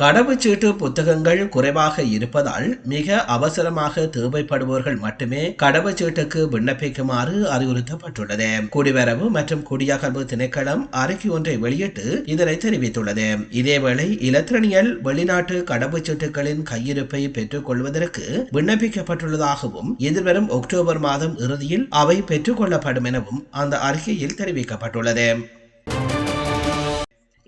கடவுச்சீட்டு புத்தகங்கள் குறைவாக இருப்பதால் மிக அவசரமாக தேவைப்படுபவர்கள் மட்டுமே கடவுச்சீட்டுக்கு விண்ணப்பிக்குமாறு அறிவுறுத்தப்பட்டுள்ளது. குடிவரவு மற்றும் குடியகர்வு திணைக்களம் அறிக்கை ஒன்றை வெளியிட்டு இதனை தெரிவித்துள்ளது. இதேவேளை இலத்திரனியல் வெளிநாட்டு கடவுச்சீட்டுகளின் கையிருப்பை பெற்றுக் கொள்வதற்கு விண்ணப்பிக்கப்பட்டுள்ளதாகவும் எதிர்வரும் அக்டோபர் மாதம் இறுதியில் அவை பெற்றுக் கொள்ளப்படும் எனவும் அந்த அறிக்கையில் தெரிவிக்கப்பட்டுள்ளது.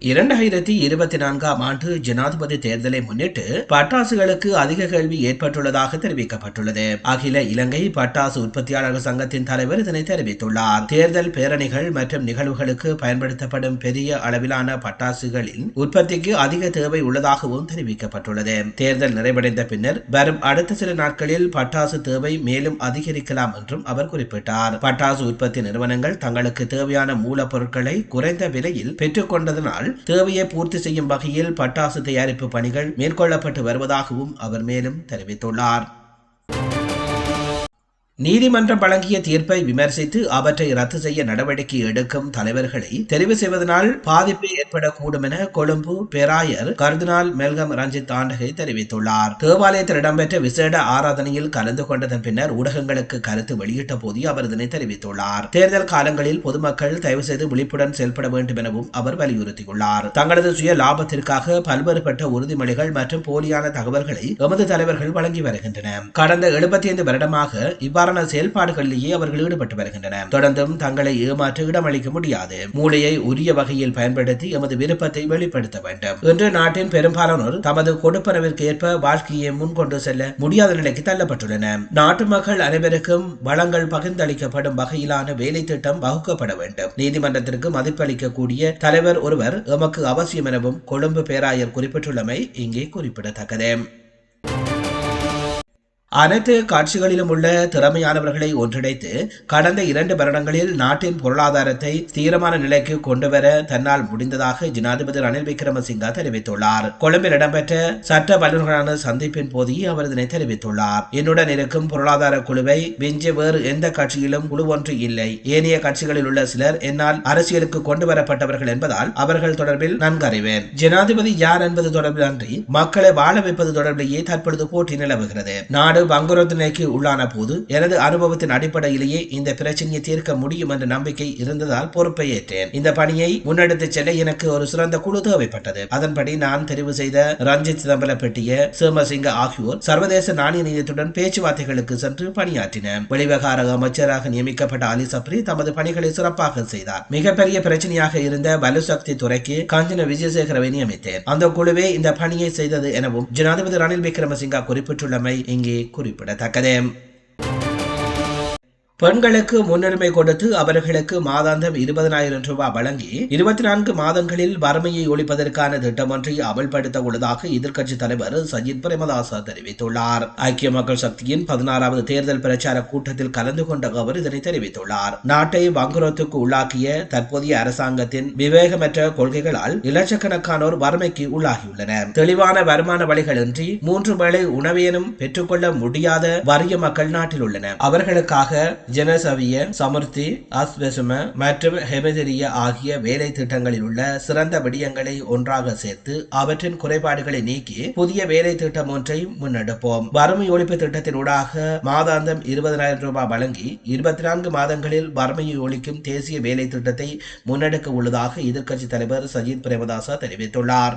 இரண்டாயிரத்தி இருபத்தி நான்காம் ஆண்டு ஜனாதிபதி தேர்தலை முன்னிட்டு பட்டாசுகளுக்கு அதிக கேள்வி ஏற்பட்டுள்ளதாக தெரிவிக்கப்பட்டுள்ளது. அகில இலங்கை பட்டாசு உற்பத்தியாளர்கள் சங்கத்தின் தலைவர் இதனை தெரிவித்துள்ளார். தேர்தல் பேரணிகள் மற்றும் நிகழ்வுகளுக்கு பயன்படுத்தப்படும் பெரிய அளவிலான பட்டாசுகளின் உற்பத்திக்கு அதிக தேவை உள்ளதாகவும் தெரிவிக்கப்பட்டுள்ளது. தேர்தல் நிறைவடைந்த பின்னர் வரும் அடுத்த சில நாட்களில் பட்டாசு தேவை மேலும் அதிகரிக்கலாம் என்றும் அவர் குறிப்பிட்டார். பட்டாசு உற்பத்தி நிறுவனங்கள் தங்களுக்கு தேவையான மூலப்பொருட்களை குறைந்த விலையில் பெற்றுக் கொண்டதனால் தேவையை பூர்த்தி செய்யும் வகையில் பட்டாசு தயாரிப்பு பணிகள் மேற்கொள்ளப்பட்டு வருவதாகவும் அவர் மேலும் தெரிவித்துள்ளார். நீதிமன்றம் வழங்கிய தீர்ப்பை விமர்சித்து அவற்றை ரத்து செய்ய நடவடிக்கை எடுக்கும் தலைவர்களை தெரிவு செய்வதனால் பாதிப்பு ஏற்படக்கூடும் என கொழும்பு பேராயர் கர்தினால் மெல்கம் ரஞ்சித் தாண்டகை தெரிவித்துள்ளார். தேவாலயத்தில் இடம்பெற்ற விசேட ஆராதனையில் கலந்து கொண்டதன் பின்னர் ஊடகங்களுக்கு கருத்து வெளியிட்ட போது அவர் இதனை தெரிவித்துள்ளார். தேர்தல் காலங்களில் பொதுமக்கள் தயவு செய்து விழிப்புடன் செயல்பட வேண்டும் எனவும் அவர் வலியுறுத்தியுள்ளார். தங்களது சுய லாபத்திற்காக பல்வேறுபட்ட உறுதிமொழிகள் மற்றும் போலியான தகவல்களை எமது தலைவர்கள் வழங்கி வருகின்றனர். கடந்த எழுபத்தி ஐந்து வருடமாக இவ்வாறு இவ்வாறான செயல்பாடுகளிலேயே அவர்கள் ஈடுபட்டு வருகின்றனர். தொடர்ந்தும் தங்களை ஏமாற்ற இடமளிக்க முடியாது. மூளையை உரிய வகையில் பயன்படுத்தி எமது விருப்பத்தை வெளிப்படுத்த வேண்டும். இன்று நாட்டின் பெரும்பாலானோர் தமது கொடுப்பனவிற்கு ஏற்ப வாழ்க்கையை முன்கொண்டு செல்ல முடியாத நிலைக்கு தள்ளப்பட்டுள்ளனர். நாட்டு மக்கள் அனைவருக்கும் வளங்கள் பகிர்ந்தளிக்கப்படும் வகையிலான வேலை திட்டம் வகுக்கப்பட வேண்டும். நீதிமன்றத்திற்கு மதிப்பளிக்கக்கூடிய தலைவர் ஒருவர் எமக்கு அவசியம் எனவும் கொழும்பு பேராயர் குறிப்பிட்டுள்ளமை இங்கே குறிப்பிடத்தக்கது. அனைத்து காட்சிகளிலும் உள்ள திறமையானவர்களை ஒன்றிணைத்து கடந்த இரண்டு வருடங்களில் நாட்டின் பொருளாதாரத்தை தீரமான நிலைக்கு கொண்டுவர தன்னால் முடிந்ததாக ஜனாதிபதி ரணில் விக்ரமசிங்கா தெரிவித்துள்ளார். கொழும்பில் இடம்பெற்ற சட்ட வல்லுநர்களான சந்திப்பின் போதே அவர் இதனை தெரிவித்துள்ளார். என்னுடன் இருக்கும் பொருளாதார குழுவை விஞ்சி வேறு எந்த கட்சியிலும் குழு ஒன்று இல்லை. ஏனைய கட்சிகளில் உள்ள சிலர் என்னால் அரசியலுக்கு கொண்டு வரப்பட்டவர்கள் என்பதால் அவர்கள் தொடர்பில் நன்கு அறிவேன். ஜனாதிபதி யார் என்பது தொடர்பில் அன்றி மக்களை வாழ வைப்பது தொடர்பிலேயே தற்பொழுது போட்டி நிலவுகிறது. நாடு பங்குரத்து நிலைக்கு உள்ளான போது எனது அனுபவத்தின் அடிப்படையிலேயே இந்த பிரச்சனையை தீர்க்க முடியும் என்ற நம்பிக்கை இருந்ததால் பொறுப்பை ஏற்றேன் இந்த பணியை முன்னெடுத்துச் செல்ல எனக்கு ஒரு சிறந்த குழு தேவைப்பட்டது. அதன்படி நான் தெரிவு செய்த ரஞ்சித் சிதம்பர பெட்டிய சோமசிங்க ஆகியோர் சர்வதேச நாணய நிதியத்துடன் பேச்சுவார்த்தைகளுக்கு சென்று பணியாற்றினர். வெளிவகார அமைச்சராக நியமிக்கப்பட்ட அலி சப்ரி தமது பணிகளை சிறப்பாக செய்தார். மிகப்பெரிய பிரச்சனையாக இருந்த வலுசக்தி துறைக்கு காஞ்சன விஜயசேகரவை நியமித்தேன். அந்த குழுவே இந்த பணியை செய்தது எனவும் ஜனாதிபதி ரணில் விக்ரமசிங்கா குறிப்பிட்டுள்ளமை இங்கே குறிப்பிடத்தக்கது. பெண்களுக்கு முன்னுரிமை கொடுத்து அவர்களுக்கு மாதாந்தம் இருபதனாயிரம் ரூபாய் வழங்கி இருபத்தி நான்கு மாதங்களில் வறுமையை ஒழிப்பதற்கான திட்டம் ஒன்றை அமல்படுத்த உள்ளதாக எதிர்க்கட்சித் தலைவர் சஜித் பிரேமதாச தெரிவித்துள்ளார். ஐக்கிய மக்கள் சக்தியின் பதினாறாவது தேர்தல் பிரச்சார கூட்டத்தில் கலந்து கொண்ட அவர் இதனை தெரிவித்துள்ளார். நாட்டை வங்குரோத்துக்கு உள்ளாக்கிய தற்போதைய அரசாங்கத்தின் விவேகமற்ற கொள்கைகளால் இலட்சக்கணக்கானோர் வறுமைக்கு உள்ளாகியுள்ளனர். தெளிவான வருமான வழிகளின்றி மூன்று வேளை உணவையனும் பெற்றுக்கொள்ள முடியாத வறிய மக்கள் நாட்டில் உள்ளனர். அவர்களுக்காக ஜனசவிய சமர்த்தி ஆஸ்பெசும மற்றும் ஹெமதிரிய ஆகிய வேலை திட்டங்களில் உள்ள சிறந்த விடயங்களை ஒன்றாக சேர்த்து அவற்றின் குறைபாடுகளை நீக்கி புதிய வேலை திட்டம் ஒன்றை முன்னெடுப்போம். வறுமை ஒழிப்பு திட்டத்தின் ஊடாக மாதாந்தம் இருபதனாயிரம் ரூபாய் வழங்கி இருபத்தி நான்கு மாதங்களில் வறுமையை ஒழிக்கும் தேசிய வேலை திட்டத்தை முன்னெடுக்க உள்ளதாக எதிர்க்கட்சித் தலைவர் சஜித் பிரேமதாசா தெரிவித்துள்ளார்.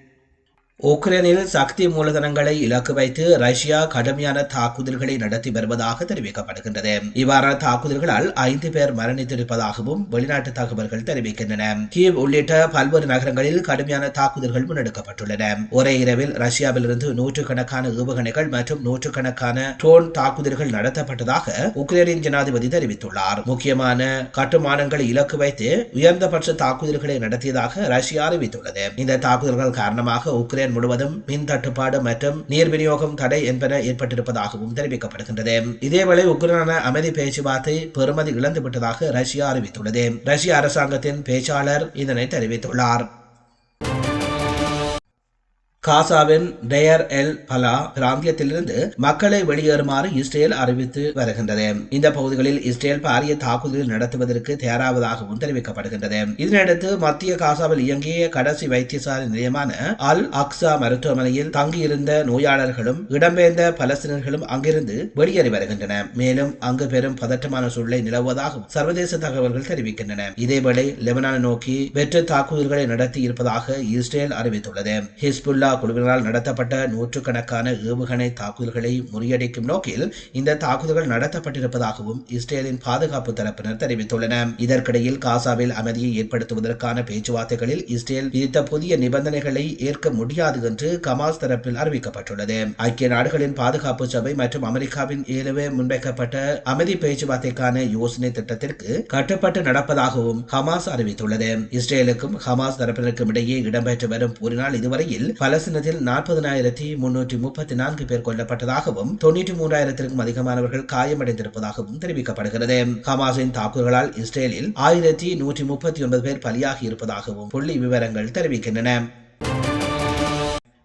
உக்ரைனில் சக்தி மூலதனங்களை இலக்கு வைத்து ரஷ்யா கடுமையான தாக்குதல்களை நடத்தி வருவதாக தெரிவிக்கப்படுகின்றது. இவ்வாறான தாக்குதல்களால் ஐந்து பேர் மரணித்திருப்பதாகவும் வெளிநாட்டு தகவல்கள் தெரிவிக்கின்றன. கீவ் உள்ளிட்ட பல்வேறு நகரங்களில் கடுமையான தாக்குதல்கள் முன்னெடுக்கப்பட்டுள்ளன. ஒரே இரவில் ரஷ்யாவிலிருந்து நூற்றுக்கணக்கான ஏவுகணைகள் மற்றும் நூற்றுக்கணக்கான ட்ரோன் தாக்குதல்கள் நடத்தப்பட்டதாக உக்ரைனின் ஜனாதிபதி தெரிவித்துள்ளார். முக்கியமான கட்டுமானங்களை இலக்கு வைத்து உயர்ந்தபட்ச தாக்குதல்களை நடத்தியதாக ரஷ்யா அறிவித்துள்ளது. இந்த தாக்குதல்கள் காரணமாக உக்ரைன் யுக்ரைன் முழுவதும் மின் தட்டுப்பாடு மற்றும் நீர் விநியோகம் தடை என்பன ஏற்பட்டிருப்பதாகவும் தெரிவிக்கப்படுகின்றது. இதேவேளை உக்ரைனான அமைதி பேச்சுவார்த்தை பெறுமதி இழந்து விட்டதாக ரஷ்யா அறிவித்துள்ளது. ரஷ்ய அரசாங்கத்தின் பேச்சாளர் இதனை தெரிவித்துள்ளார். காசாவின் டெயர் எல் பலா பிராந்தியத்திலிருந்து மக்களை வெளியேறுமாறு இஸ்ரேல் அறிவித்து வருகின்றது. இந்த பகுதிகளில் இஸ்ரேல் பாரிய தாக்குதல் நடத்துவதற்கு தயாராவதாகவும் தெரிவிக்கப்படுகின்றது. இதனையடுத்து மத்திய காசாவில் இயங்கிய கடைசி வைத்தியசாலை நிலையமான அல் அக்ஸா மருத்துவமனையில் தங்கியிருந்த நோயாளர்களும் இடம்பெயர்ந்த பலஸ்தீனர்களும் அங்கிருந்து வெளியேறி வருகின்றன. மேலும் அங்கு பெரும் பதற்றமான சூழலை நிலவுவதாகவும் சர்வதேச தகவல்கள் தெரிவிக்கின்றன. இதேவேளை லெபனானை நோக்கி வெற்று தாக்குதல்களை நடத்தி இருப்பதாக இஸ்ரேல் அறிவித்துள்ளது. ஹிஸ்புல்லா குழுவினரால் நடத்தப்பட்ட நூற்றுக்கணக்கான ஏவுகணை தாக்குதல்களை முறியடிக்கும் நோக்கில் இந்த தாக்குதல்கள் நடத்தப்பட்டிருப்பதாகவும் இஸ்ரேலின் பாதுகாப்பு தரப்பினர் தெரிவித்துள்ளனர். இதற்கிடையில் காசாவில் அமைதியை ஏற்படுத்துவதற்கான பேச்சுவார்த்தைகளில் இஸ்ரேல் விதித்த புதிய நிபந்தனைகளை ஏற்க முடியாது என்று கமாஸ் தரப்பில் அறிவிக்கப்பட்டுள்ளது. ஐக்கிய நாடுகளின் பாதுகாப்பு சபை மற்றும் அமெரிக்காவின் ஏலவே முன்வைக்கப்பட்ட அமைதி பேச்சுவார்த்தைக்கான யோசனை திட்டத்திற்கு கட்டுப்பட்டு நடப்பதாகவும் ஹமாஸ் அறிவித்துள்ளது. இஸ்ரேலுக்கும் ஹமாஸ் தரப்பினருக்கும் இடையே இடம்பெற்று வரும் போரினால் இதுவரையில் பல பலஸ்தீனத்தில் நாற்பதனாயிரத்தி முன்னூற்றி முப்பத்தி நான்கு பேர் கொல்லப்பட்டதாகவும் தொன்னூற்றி மூன்றாயிரத்திற்கும் அதிகமானவர்கள் காயமடைந்திருப்பதாகவும் தெரிவிக்கப்படுகிறது. ஹமாஸின் தாக்குதல்களால் இஸ்ரேலில் ஆயிரத்தி நூற்றி முப்பத்தி ஒன்பது பேர் பலியாகி இருப்பதாகவும் புள்ளி விவரங்கள் தெரிவிக்கின்றன.